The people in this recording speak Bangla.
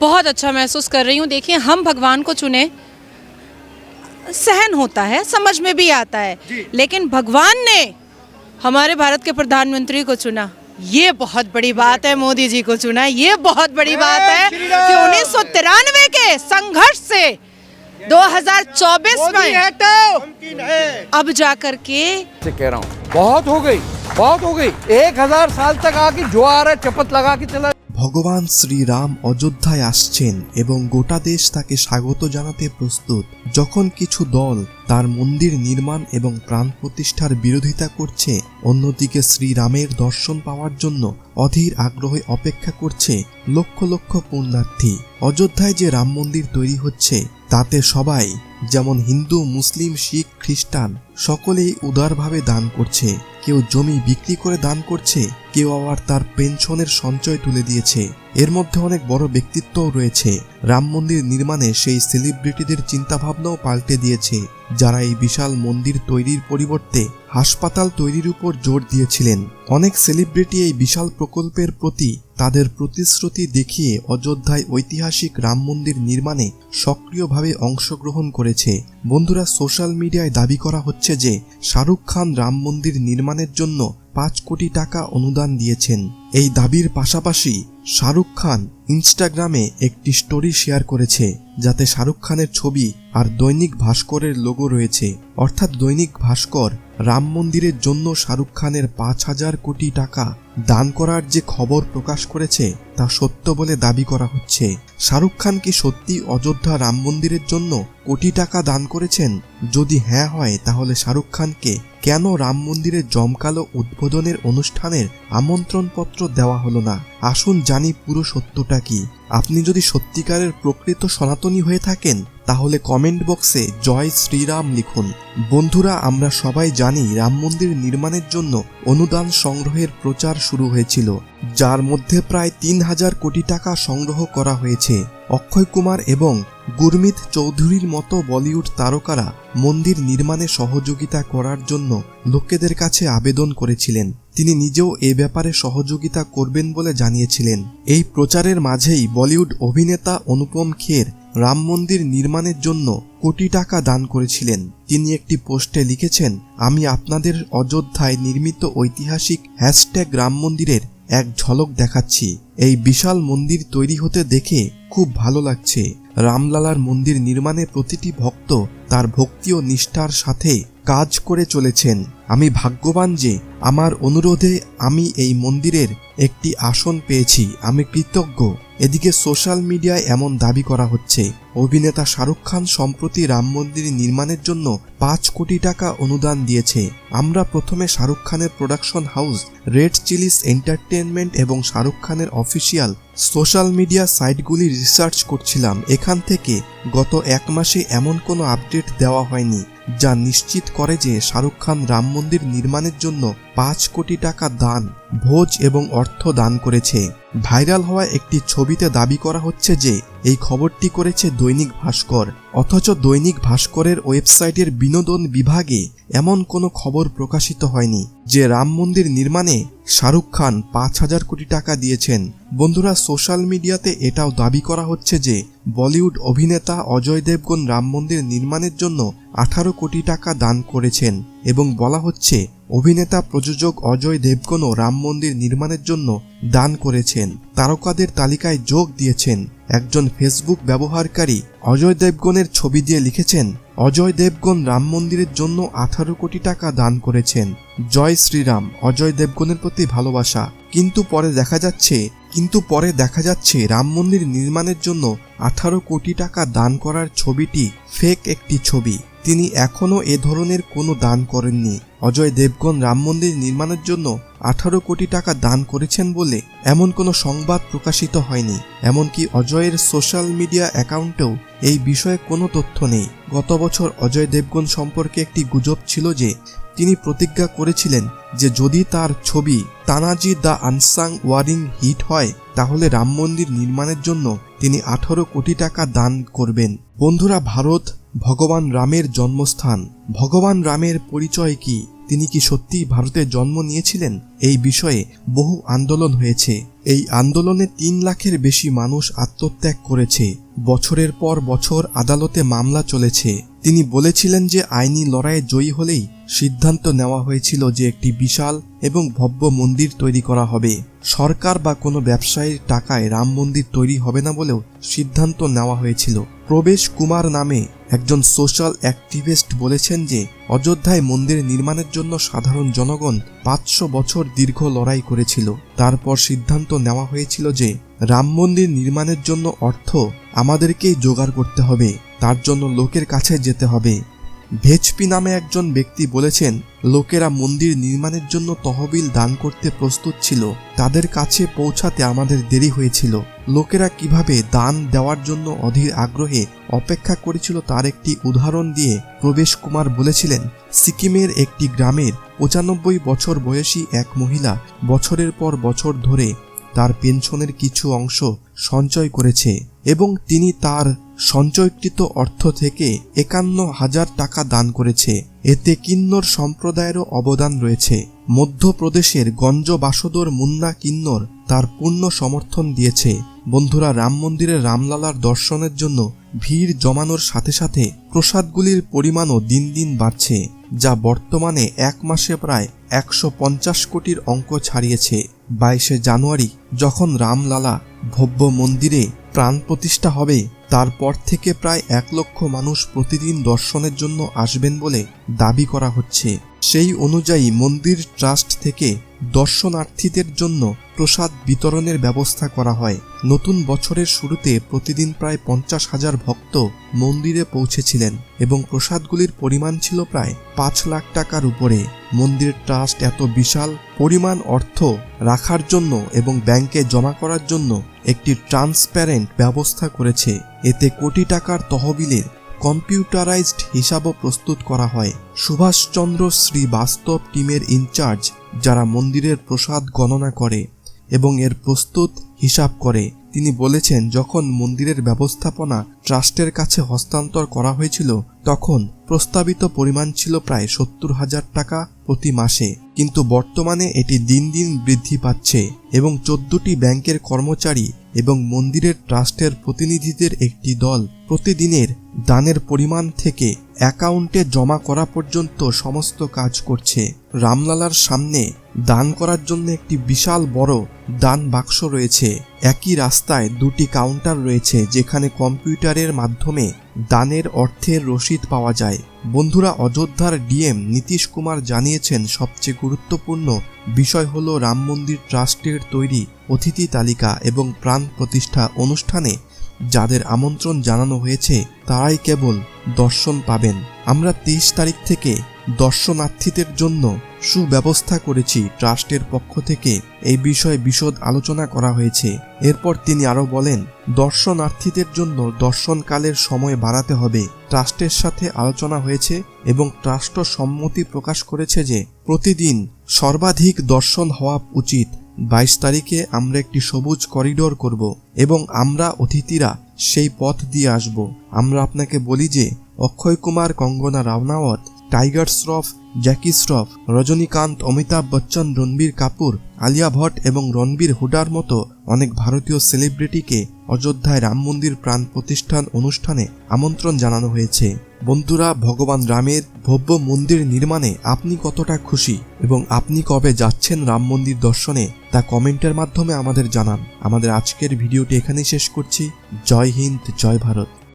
बहुत अच्छा महसूस कर रही हूँ। देखिए हम भगवान को चुने। सहन होता है समझ में भी आता है। लेकिन भगवान ने हमारे भारत के प्रधानमंत्री को चुना। ये बहुत बड़ी बात है मोदी जी को चुना। ये बहुत बड़ी बात है कि उन्नीस सौ तिरानवे के संघर्ष से 2024 में अब जाकर के से कह रहा हूँ बहुत हो गई बहुत हो गई। एक हज़ार साल तक आके जो आ रहा है चपत लगा के चला ভগবান শ্রীরাম অযোধ্যায় আসছেন এবং গোটা দেশ তাকে স্বাগত জানাতে প্রস্তুত। যখন কিছু দল তার মন্দির নির্মাণ এবং প্রাণ প্রতিষ্ঠার বিরোধিতা করছে, অন্যদিকে শ্রীরামের দর্শন পাওয়ার জন্য অধীর আগ্রহে অপেক্ষা করছে লক্ষ লক্ষ পুণ্যার্থী। অযোধ্যায় যে রাম মন্দির তৈরি হচ্ছে, তাতে সবাই যেমন হিন্দু, মুসলিম, শিখ, খ্রিস্টান, সকলেই উদারভাবে দান করছে। কেউ জমি বিক্রি করে দান করছে, কেউ আবার তার পেনশনের সঞ্চয় তুলে দিয়েছে। এর মধ্যে অনেক বড় ব্যক্তিত্বও রয়েছে। রাম মন্দির নির্মাণে সেই সেলিব্রিটিদের চিন্তাভাবনাও পাল্টে দিয়েছে, যারা এই বিশাল মন্দির তৈরির পরিবর্তে হাসপাতাল তৈরির উপর জোর দিয়েছিলেন। অনেক সেলিব্রিটি এই বিশাল প্রকল্পের প্রতি তাদের প্রতিশ্রুতি দেখিয়ে অযোধ্যায় ঐতিহাসিক রাম মন্দির নির্মাণে সক্রিয়ভাবে অংশগ্রহণ করেছে। বন্ধুরা, সোশ্যাল মিডিয়ায় দাবি করা হচ্ছে যে শাহরুখ খান রাম মন্দির নির্মাণের জন্য পাঁচ কোটি টাকা অনুদান দিয়েছেন। এই দাবির পাশাপাশি শাহরুখ খান ইনস্টাগ্রামে একটি স্টোরি শেয়ার করেছে, যাতে শাহরুখ খানের ছবি আর দৈনিক ভাস্করের লোগো রয়েছে। অর্থাৎ দৈনিক ভাস্কর রাম মন্দিরের জন্য শাহরুখ খানের পাঁচ হাজার কোটি টাকা দান করার যে খবর প্রকাশ করেছে তা সত্য বলে দাবি করা হচ্ছে। শাহরুখ খান কি সত্যি অযোধ্যা রাম মন্দিরের জন্য কোটি টাকা দান করেছেন? যদি হ্যাঁ হয়, তাহলে শাহরুখ খানকে কেন রাম মন্দিরের জমকালো উদ্বোধনের অনুষ্ঠানের আমন্ত্রণপত্র দেওয়া হলো না? আসুন জানি পুরো সত্যটা কি। আপনি যদি সত্যিকারের প্রকৃত সনাতনী হয়ে থাকেন, তাহলে কমেন্ট বক্সে জয় শ্রীরাম লিখুন। বন্ধুরা, আমরা সবাই জানি রাম মন্দির নির্মাণের জন্য অনুদান সংগ্রহের প্রচার শুরু হয়েছিল, যার মধ্যে প্রায় তিন হাজার কোটি টাকা সংগ্রহ করা হয়েছে। অক্ষয় কুমার এবং গুরমিত চৌধুরীর মতো বলিউড তারকারা মন্দির নির্মাণে সহযোগিতা করার জন্য লোকেদের কাছে আবেদন করেছিলেন। তিনি নিজেও এ ব্যাপারে সহযোগিতা করবেন বলে জানিয়েছিলেন। এই প্রচারের মাঝেই বলিউড অভিনেতা অনুপম খের রাম মন্দির নির্মাণের জন্য কোটি টাকা দান করেছিলেন। তিনি একটি পোস্টে লিখেছেন, আমি আপনাদের অযোধ্যায় নির্মিত ঐতিহাসিক হ্যাশট্যাগ রাম মন্দিরের এক ঝলক দেখাচ্ছি। এই বিশাল মন্দির তৈরি হতে দেখে খুব ভালো লাগছে। রামলালার মন্দির নির্মাণে প্রতিটি ভক্ত তার ভক্তি ও নিষ্ঠার সাথে কাজ করে চলেছেন। আমি ভাগ্যবান যে আমার অনুরোধে আমি এই মন্দিরের একটি আসন পেয়েছি। আমি কৃতজ্ঞ। এদিকে সোশ্যাল মিডিয়ায় এমন দাবি করা হচ্ছে, অভিনেতা শাহরুখ খান সম্প্রতি রাম মন্দির নির্মাণের জন্য পাঁচ কোটি টাকা অনুদান দিয়েছে। আমরা প্রথমে শাহরুখ খানের production house, red chillies entertainment এবং শাহরুখ খানের অফিসিয়াল সোশ্যাল মিডিয়া সাইটগুলি রিসার্চ করছিলাম। এখান থেকে গত এক মাসে এমন কোনো আপডেট দেওয়া হয়নি, যা নিশ্চিত করে যে শাহরুখ খান রাম মন্দির নির্মাণের জন্য পাঁচ কোটি টাকা দান। ভোজ এবং অর্থ দান করেছে। ভাইরাল হওয়া একটি ছবিতে দাবি করা হচ্ছে যে, এই খবরটি করেছে দৈনিক ভাস্কর। অথচ দৈনিক ভাস্করের ওয়েবসাইটের বিনোদন বিভাগে এমন কোনো খবর প্রকাশিত হয়নি, যে রাম মন্দির নির্মাণে শাহরুখ খান পাঁচ হাজার কোটি টাকা দিয়েছেন। বন্ধুরা, সোশ্যাল মিডিয়াতে এটাও দাবি করা হচ্ছে যে, বলিউড অভিনেতা অজয় দেবগন রাম মন্দির নির্মাণের জন্য আঠারো কোটি টাকা দান করেছেন এবং বলা হচ্ছে অভিনেতা, প্রযোজক অজয় দেবগনও রাম মন্দির নির্মাণের জন্য দান করেছেন। তারকাদের তালিকায় যোগ দিয়েছেন একজন ফেসবুক ব্যবহারকারী। অজয় দেবগনের ছবি দিয়ে লিখেছেন, অজয় দেবগন রাম মন্দিরের জন্য আঠারো কোটি টাকা দান করেছেন। জয় শ্রীরাম, অজয় দেবগনের প্রতি ভালোবাসা। কিন্তু পরে দেখা যাচ্ছে, কিন্তু পরে দেখা যাচ্ছে রাম মন্দির নির্মাণের জন্য আঠারো কোটি টাকা দান করার ছবিটি ফেক একটি ছবি। তিনি এখনও এ ধরনের কোনো দান করেননি। অজয় দেবগণ রাম মন্দির নির্মাণের জন্য আঠারো কোটি টাকা দান করেছেন বলে এমন কোনো সংবাদ প্রকাশিত হয়নি। এমনকি অজয়ের সোশ্যাল মিডিয়া অ্যাকাউন্টেও এই বিষয়ে কোনো তথ্য নেই। গত বছর অজয় দেবগন সম্পর্কে একটি গুজব ছিল যে, তিনি প্রতিজ্ঞা করেছিলেন যে যদি তার ছবি Tanhaji the unsung warrior hit হয় তাহলে রাম মন্দির নির্মাণের জন্য তিনি আঠারো কোটি টাকা দান করবেন। বন্ধুরা, ভারত, ভগবান রামের জন্মস্থান। ভগবান রামের পরিচয় কি? তিনি কি সত্যিই ভারতে জন্ম নিয়েছিলেন? এই বিষয়ে বহু আন্দোলন হয়েছে। এই আন্দোলনে তিন লাখের বেশি মানুষ আত্মত্যাগ করেছে। বছরের পর বছর আদালতে মামলা চলেছে। তিনি বলেছিলেন যে আইনি লড়াইয়ে জয়ী হলেই সিদ্ধান্ত নেওয়া হয়েছিল যে একটি বিশাল এবং ভব্য মন্দির তৈরি করা হবে। সরকার বা কোনো ব্যবসায়ীর টাকায় রাম মন্দির তৈরি হবে না বলেও সিদ্ধান্ত নেওয়া হয়েছিল। প্রবেশ কুমার নামে একজন সোশ্যাল অ্যাক্টিভিস্ট বলেছেন যে অযোধ্যায় মন্দির নির্মাণের জন্য সাধারণ জনগণ পাঁচশো বছর দীর্ঘ লড়াই করেছিল। তারপর সিদ্ধান্ত নেওয়া হয়েছিল যে রাম মন্দির নির্মাণের জন্য অর্থ আমাদেরকেই জোগাড় করতে হবে, তার জন্য লোকের কাছে যেতে হবে। ভেচপি নামে একজন ব্যক্তি বলেছেন, লোকেরা মন্দির নির্মাণের জন্য তহবিল দান করতে প্রস্তুত ছিল, তাদের কাছে পৌঁছাতে আমাদের দেরি হয়েছিল। লোকেরা কীভাবে দান দেওয়ার জন্য অধীর আগ্রহে অপেক্ষা করেছিল তার একটি উদাহরণ দিয়ে প্রবেশ কুমার বলেছিলেন, সিকিমের একটি গ্রামের পঁচানব্বই বছর বয়সী এক মহিলা বছরের পর বছর ধরে তার পেনশনের কিছু অংশ সঞ্চয় করেছে এবং তিনি তার সঞ্চয়কৃত অর্থ থেকে একান্ন হাজার টাকা দান করেছে। এতে কিন্নর সম্প্রদায়েরও অবদান রয়েছে। মধ্যপ্রদেশের গঞ্জ বাসদর মুন্না কিন্নর তার পূর্ণ সমর্থন দিয়েছে। বন্ধুরা, রাম মন্দিরে রামলালার দর্শনের জন্য ভিড় জমানোর সাথে সাথে প্রসাদগুলির পরিমাণও দিন দিন বাড়ছে, যা বর্তমানে এক মাসে প্রায় একশো পঞ্চাশ কোটির অঙ্ক ছাড়িয়েছে বাইশে জানুয়ারি যখন রামলালা ভব্য মন্দিরে প্রাণ প্রতিষ্ঠা হবে, তারপর থেকে প্রায় এক লক্ষ মানুষ প্রতিদিন দর্শনের জন্য আসবেন বলে দাবি করা হচ্ছে। সেই অনুযায়ী মন্দির ট্রাস্ট থেকে দর্শনার্থীদের জন্য প্রসাদ বিতরণের ব্যবস্থা করা হয়। নতুন বছরের শুরুতে প্রতিদিন প্রায় পঞ্চাশ হাজার ভক্ত মন্দিরে পৌঁছেছিলেন এবং প্রসাদগুলির পরিমাণ ছিল প্রায় পাঁচ লাখ টাকার উপরে। মন্দির ট্রাস্ট এত বিশাল পরিমাণ অর্থ রাখার জন্য এবং ব্যাংকে জমা করার জন্য একটি ট্রান্সপ্যারেন্ট ব্যবস্থা করেছে। এতে কোটি টাকার তহবিলের কম্পিউটারাইজড হিসাবও প্রস্তুত করা হয়। সুভাষচন্দ্র শ্রীবাস্তব টিমের ইনচার্জ, যারা মন্দিরের প্রসাদ গণনা করে এবং এর প্রস্তুত হিসাব করে। তিনি বলেছেন, যখন মন্দিরের ব্যবস্থাপনা ট্রাস্টের কাছে হস্তান্তর করা হয়েছিল, তখন প্রস্তাবিত পরিমাণ ছিল প্রায় সত্তর হাজার টাকা প্রতি মাসে। কিন্তু বর্তমানে এটি দিন দিন বৃদ্ধি পাচ্ছে এবং চোদ্দটি ব্যাংকের কর্মচারী এবং মন্দিরের ট্রাস্টের প্রতিনিধিদের একটি দল প্রতিদিনের দানের পরিমাণ থেকে অ্যাকাউন্টে জমা করা পর্যন্ত সমস্ত কাজ করছে। রামলালার সামনে দান করার জন্য একটি বিশাল বড় দান বাক্স রয়েছে। একই রাস্তায় দুটি কাউন্টার রয়েছে, যেখানে কম্পিউটারের মাধ্যমে দানের অর্থের রসিদ পাওয়া যায়। বন্ধুরা, অযোধ্যার ডিএম নীতিশ কুমার জানিয়েছেন, সবচেয়ে গুরুত্বপূর্ণ বিষয় হল রাম মন্দির ট্রাস্টের তৈরি অতিথি তালিকা এবং প্রাণ প্রতিষ্ঠা অনুষ্ঠানে যাদের আমন্ত্রণ জানানো হয়েছে, তারাই কেবল দর্শন পাবেন। আমরা তেইশ তারিখ থেকে দর্শনার্থীদের জন্য সুব্যবস্থা করেছি ট্রাস্টের পক্ষ থেকে। এই বিষয়ে বিশদ আলোচনা করা হয়েছে। এরপর তিনি আরও বলেন, দর্শনার্থীদের জন্য দর্শনকালের সময় বাড়াতে হবে। ট্রাস্টের সাথে আলোচনা হয়েছে এবং ট্রাস্টও সম্মতি প্রকাশ করেছে যে প্রতিদিন সর্বাধিক দর্শন হওয়া উচিত। বাইশ তারিখে আমরা একটি সবুজ করিডোর করব এবং আমরা অতিথিরা সেই পথ দিয়ে আসব। আমরা আপনাকে বলি যে, অক্ষয় কুমার কঙ্গনা রাওনাওয়াত টাইগার শ্রফ, জ্যাকি শ্রফ, রজনীকান্ত, অমিতাভ বচ্চন, রণবীর কাপুর, আলিয়া ভট্ট এবং রণবীর হুডার মতো অনেক ভারতীয় সেলিব্রিটিকে অযোধ্যায় রাম মন্দির প্রাণ প্রতিষ্ঠান অনুষ্ঠানে আমন্ত্রণ জানানো হয়েছে। বন্ধুরা, ভগবান রামের ভব্য মন্দির নির্মাণে আপনি কতটা খুশি এবং আপনি কবে যাচ্ছেন রাম মন্দির দর্শনে তা কমেন্টের মাধ্যমে আমাদের জানান। আমাদের আজকের ভিডিওটি এখানেই শেষ করছি। জয় হিন্দ, জয় ভারত।